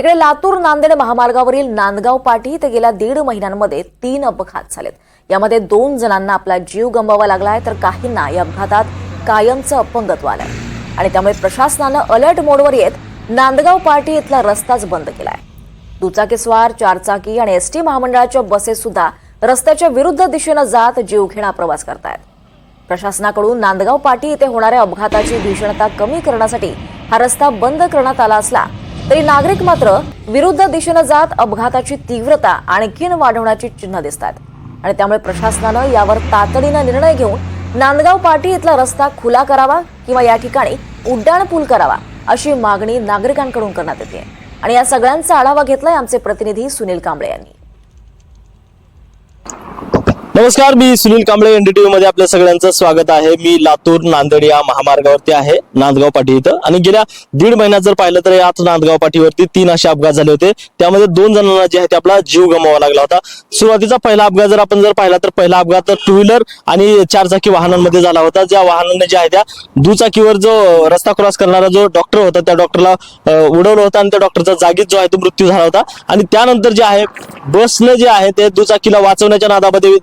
तिकडे लातूर नांदेड महामार्गावरील नांदगाव पाटी ते गेल्या दीड महिन्यांमध्ये तीन अपघात झालेत. यामध्ये दोन जणांना आपला जीव गमवावा लागलाय तर काहींना या अपघातात कायमचं अपंगत्व आलंय. आणि त्यामुळे प्रशासनानं अलर्ट मोडवर येत नांदगाव पाटी इथला रस्ताच बंद केलाय. दुचाकीस्वार चारचाकी आणि एस टी महामंडळाच्या बसेस सुद्धा रस्त्याच्या विरुद्ध दिशेनं जात जीवघेणा प्रवास करतायत. प्रशासनाकडून नांदगाव पाटी इथे होणाऱ्या अपघाताची भीषणता कमी करण्यासाठी हा रस्ता बंद करण्यात आला असला तरी नागरिक मात्र विरुद्ध दिशेनं जात अपघाताची तीव्रता आणखीन वाढवण्याची चिन्ह दिसत आहेत आणि त्यामुळे प्रशासनानं यावर तातडीनं निर्णय घेऊन नांदगाव पाटी इथला रस्ता खुला करावा किंवा या ठिकाणी उड्डाण पूल करावा अशी मागणी नागरिकांकडून करण्यात येते. आणि या सगळ्यांचा आढावा घेतलाय आमचे प्रतिनिधी सुनील कांबळे यांनी. नमस्कार मी सुनील कांबळे एनडीटीव्ही मध्ये आपल्या सगळ्यांचं स्वागत आहे. मी लातूर नांदेड या महामार्गावरती आहे नांदगाव पाठी इथं. आणि गेल्या दीड महिन्यात जर पाहिलं तर याच नांदगाव पाठीवरती तीन असे अपघात झाले होते. त्यामध्ये दोन जणांना जे आहे ते आपला जीव गमवावा लागला होता. सुरुवातीचा पहिला अपघात जर आपण जर पाहिला तर पहिला अपघात तर टू व्हीलर आणि चारचाकी वाहनांमध्ये झाला होता. ज्या वाहनाने जे आहे त्या दुचाकीवर जो रस्ता क्रॉस करणारा जो डॉक्टर होता त्या डॉक्टरला उडवलं होतं आणि त्या डॉक्टरचा जागीच जो आहे तो मृत्यू झाला होता. आणि त्यानंतर जे आहे बसनं जे आहे ते दुचाकीला वाचवण्याच्या नादामध्ये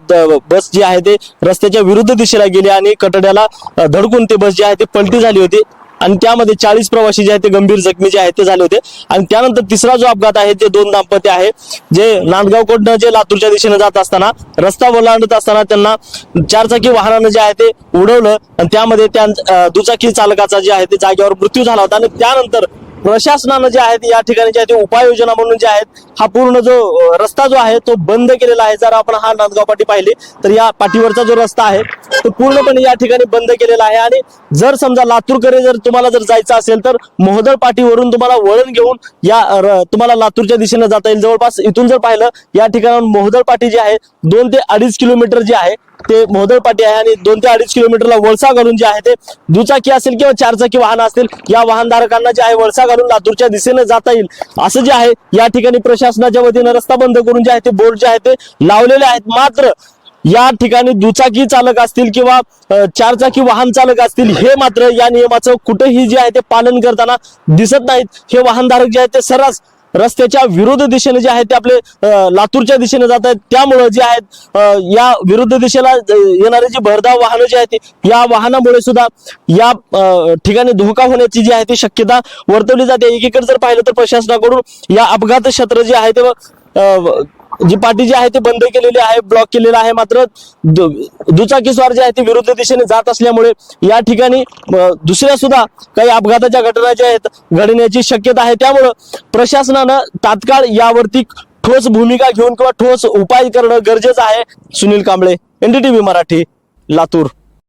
बस जी आहे ते रस्त्याच्या विरुद्ध दिशेला गेली आणि कटड्याला धडकून ते बस जी आहे ते पलटी झाली होती. आणि त्यामध्ये चाळीस प्रवासी जे आहेत ते गंभीर जखमी जे आहेत ते झाले होते. आणि त्यानंतर तिसरा जो अपघात आहे ते दोन दाम्पत्य आहे. जे नांदगावकडनं जे लातूरच्या दिशेने जात असताना रस्ता ओलांडत असताना त्यांना चारचाकी वाहनानं जे आहे ते उडवलं. आणि त्यामध्ये त्या दुचाकी चालकाचा जे आहे ते जागेवर मृत्यू झाला होता. आणि त्यानंतर प्रशासनानं जे आहेत या ठिकाणी जे आहे ते उपाययोजना म्हणून जे आहेत हा पूर्ण जो रस्ता जो आहे तो बंद केलेला आहे. जर आपण हा नांदगाव पाटी पाहिले तर या पाठीवरचा जो रस्ता आहे तो पूर्णपणे या ठिकाणी बंद केलेला आहे. आणि जर समजा लातूरकडे जर तुम्हाला जर जायचं असेल तर मोहदळ पाटीवरून तुम्हाला वळण घेऊन या तुम्हाला लातूरच्या दिशेने जाता येईल. जवळपास इथून जर पाहिलं या ठिकाणाहून मोहदळ पाटी जी आहे दोन ते अडीच किलोमीटर जे आहे ते मोहदळ पाटी आहे. आणि दोन ते अडीच किलोमीटरला वळसा घालून जे आहे ते दुचाकी असेल किंवा चारचाकी वाहन असतील या वाहनधारकांना जे आहे वळसा घालून लातूरच्या दिशेने जाता येईल. असं जे आहे या ठिकाणी प्रशासनाच्या वतीनं रस्ता बंद करून जे आहे ते बोर्ड जे आहे ते लावलेले आहेत. मात्र या ठिकाणी दुचाकी चालक असतील किंवा चारचाकी वाहन चालक असतील हे मात्र या नियमाचं कुठेही जे आहे ते पालन करताना दिसत नाहीत. हे वाहनधारक जे आहेत ते सर्रास रस्त्याच्या विरुद्ध दिशेने जे आहे ते आपले लातूरच्या दिशेने जात आहेत. त्यामुळं जे आहेत या विरुद्ध दिशेला येणारे जी भरधाव वाहनं जी आहेत या वाहनामुळे सुद्धा या ठिकाणी धोका होण्याची जी आहे ती शक्यता वर्तवली जाते. एकीकडे जर पाहिलं तर प्रशासनाकडून या अपघात क्षेत्र जे आहे ते जी पाटी जी आहे ती बंद केलेली आहे ब्लॉक केलेला आहे मात्र दुचाकीस्वार जे आहे ते विरुद्ध दिशेने जात असल्यामुळे या ठिकाणी दुसऱ्या सुद्धा काही अपघाताच्या घटना ज्या आहेत घडण्याची शक्यता आहे. त्यामुळं प्रशासनानं तात्काळ यावरती ठोस भूमिका घेऊन किंवा ठोस उपाय करणं गरजेचं आहे. सुनील कांबळे एनडीटीव्ही मराठी लातूर.